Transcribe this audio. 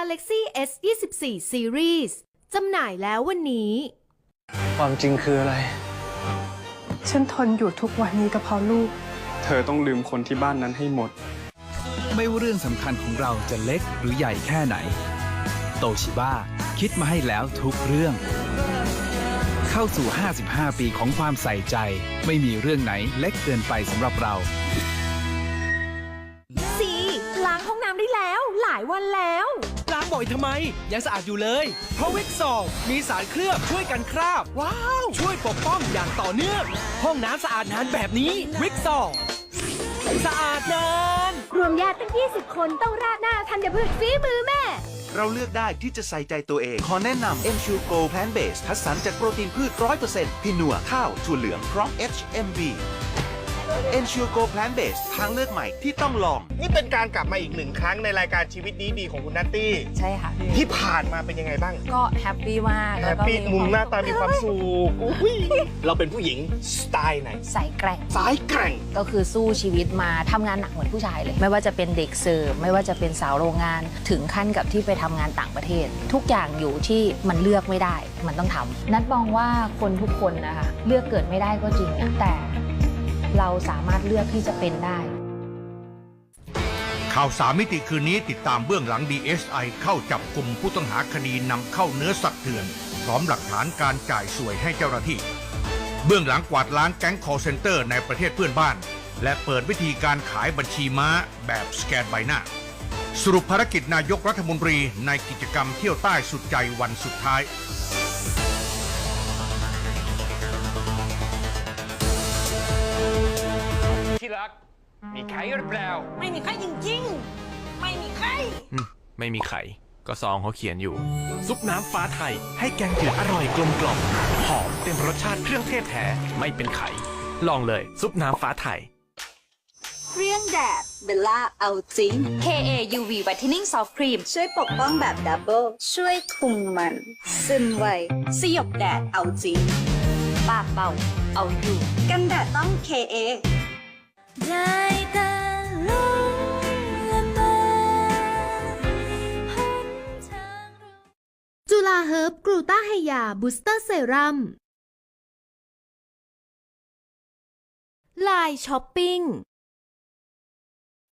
Galaxy S 24 Series จำหน่ายแล้ววันนี้ ความจริงคืออะไร ฉันทนอยู่ทุกวันนี้ก็เพราะลูก เธอต้องลืมคนที่บ้านนั้นให้หมด ไม่ว่าเรื่องสำคัญของเราจะเล็กหรือใหญ่แค่ไหน โตชิบ้าคิดมาให้แล้วทุกเรื่อง เข้าสู่ 55 ปีของความใส่ใจ ไม่มีเรื่องไหนเล็กเกินไปสำหรับเราสีล้างห้องน้ำได้แล้ว หลายวันแล้วล้าง บ่อยทำไม ยังสะอาดอยู่เลย เพราะวิกซอลมีสารเคลือบช่วยกันคราบ ว้าว ช่วยปกป้องอย่างต่อเนื่อง ห้องน้ำสะอาดนานแบบนี้วิกซอลสะอาดนานรวมญาติตั้ง 20 คนต้องราดหน้าธัญพืชฝีมือแม่ เราเลือกได้ที่จะใส่ใจตัวเอง ขอแนะนำ m อ Go Plant Based คัดสรรจากโปรตีนพืช 100%พี่นัวข้าวถั่วเหลืองพร้อม HMB m อ Go Plant Based ทางเลือกใหม่ที่ต้องลอง นี่เป็นการกลับมาอีกหนึ่งครั้งในรายการชีวิตนี้ดีของคุณนัตตี้ ใช่ค่ะที่ผ่านมาเป็นยังไงบ้าง ก็แฮปปี้มากแฮแล้วปก็ปี้มุมหน้าตามีความสุขสุขอุ้ยเราเป็นผู้หญิงสไตล์ไหนใส่แกร่ง สายแกร่ง ก็คือสู้ชีวิตมาทำงานหนักเหมือนผู้ชายเลย ไม่ว่าจะเป็นเด็กเสิร์ฟไม่ว่าจะเป็นสาวโรงงาน ถึงขั้นกับที่ไปทำงานต่างประเทศ ทุกอย่างอยู่ที่มันเลือกไม่ได้ มันต้องทำนัดมองว่าคนทุกคนนะคะเลือกเกิดไม่ได้ก็จริงอะแต่ เราสามารถเลือกที่จะเป็นได้ ข่าวสามมิติคืนนี้ติดตามเบื้องหลัง DSI เข้าจับกลุ่มผู้ต้องหาคดีนำเข้าเนื้อสัตว์เถื่อน พร้อมหลักฐานการจ่ายสวยให้เจ้าหน้าที่ เบื้องหลังกวาดล้างแก๊ง call center ในประเทศเพื่อนบ้าน และเปิดวิธีการขายบัญชีม้าแบบสแกนใบหน้าสรุปภารกิจนายกรัฐมนตรีในกิจกรรมเที่ยวใต้สุดใจวันสุดท้าย มีไข่หรือเปล่า ไม่มีใครจริงๆ ไม่มีใครไม่มีไข่ ก็ซองเขาเขียนอยู่ ซุปน้ำฟ้าไทย ให้แกงจืดอร่อยกลมกล่อมหอมเต็มรสชาติเครื่องเทศแท้ ไม่เป็นไข่ ลองเลย ซุปน้ำฟ้าไทยเครื่องแดดเบลล่าเอาจริง KA UV Whitening Soft Cream ช่วยปกป้องแบบดับเบิลช่วยคุมมัน ซึมไวสยบแดดเอาจริง ปากเบาเอาอยู่ กันแดดต้อง KA จุฬาเฮิร์บกรูต้าไฮยาบูสเตอร์เซรั่มไลน์ช้อปปิ้ง